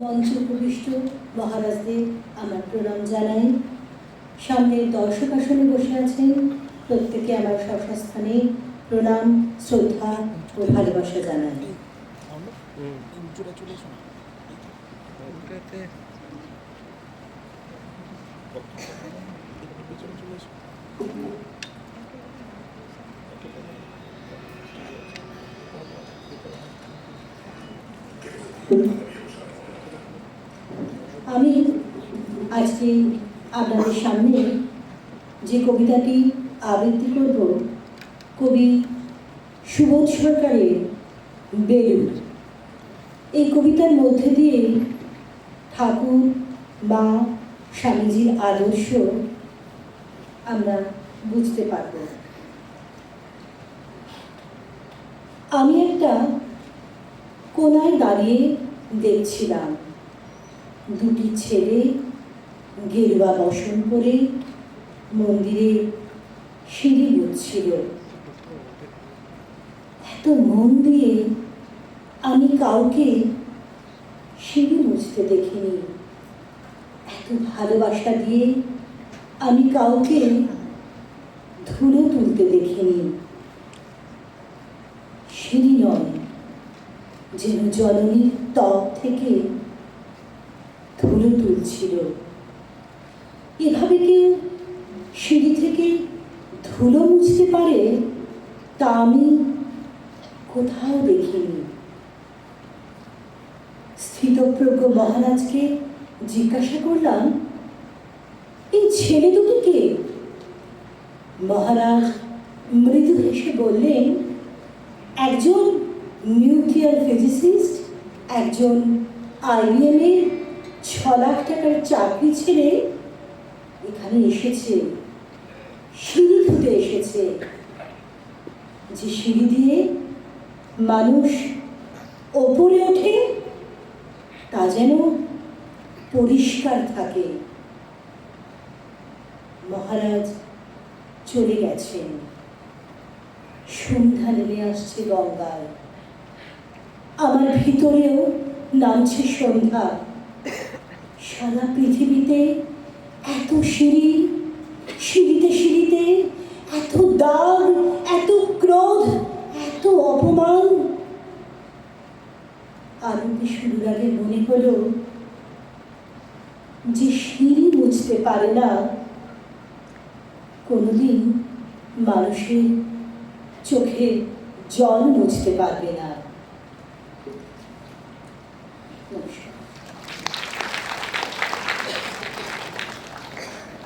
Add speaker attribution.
Speaker 1: মঞ্চ উপবিষ্ট মহারাজদের আমার প্রণাম জানাই। সামনে দর্শক আসনে বসে আছেন, প্রত্যেকে আমার স্বস্থানে প্রণাম, শ্রদ্ধা ও ভালোবাসা জানাই।
Speaker 2: চলে চলে
Speaker 1: আমি আজকে আপনাদের সামনে যে কবিতাটি আবৃত্তি করব, কবি সুবোধ সরকারের বেলুর এই কবিতার মধ্যে দিয়ে ঠাকুর বা স্বামীজির আদর্শ আমরা বুঝতে পারব। আমি একটা কোনায় দাঁড়িয়ে দেখছিলাম। দুটি ছেলে গেরুয়া বসন করে মন্দিরে সিঁড়ি বুঝছিল এত মন দিয়ে আমি কাউকে সিঁড়ি মুছতে দেখিনি। এত ভালোবাসা দিয়ে আমি কাউকে ধুলো তুলতে দেখিনি। সিঁড়ি নয়, যেন জননীর ত্বক থেকে ধুলো তুলছিল। এভাবে কেউ সিঁড়ি থেকে ধুলো মুছতে পারে তা আমি কোথাও দেখিনি। স্থিতপ্রজ্ঞ মহারাজকে জিজ্ঞাসা করলাম, এই ছেলে দুটি কে? মহারাজ মৃদু হেসে বললেন, একজন নিউক্লিয়ার ফিজিসিস্ট, একজন আইবিএমের লাখ টাকার চাকরি ছেড়ে এখানে এসেছে। সিঁড়ি ধুতে এসেছে। যে সিঁড়ি দিয়ে মানুষ ওপরে ওঠে, তা যেন পরিষ্কার থাকে। মহারাজ চলে গেছেন। সন্ধ্যা নেমে আসছে গঙ্গায়। আমার ভিতরেও নামছে সন্ধ্যা। সারা পৃথিবীতে এত সিঁড়ি, সিঁড়িতে সিঁড়িতে, এত দাগ, এত ক্রোধ, এত অপমান। আরতি শুরুর আগে মনে হলো যে সিঁড়ি বুঝতে পারে না। কোনোদিন মানুষের চোখে জল বুঝতে পারবে না। নমস্কার।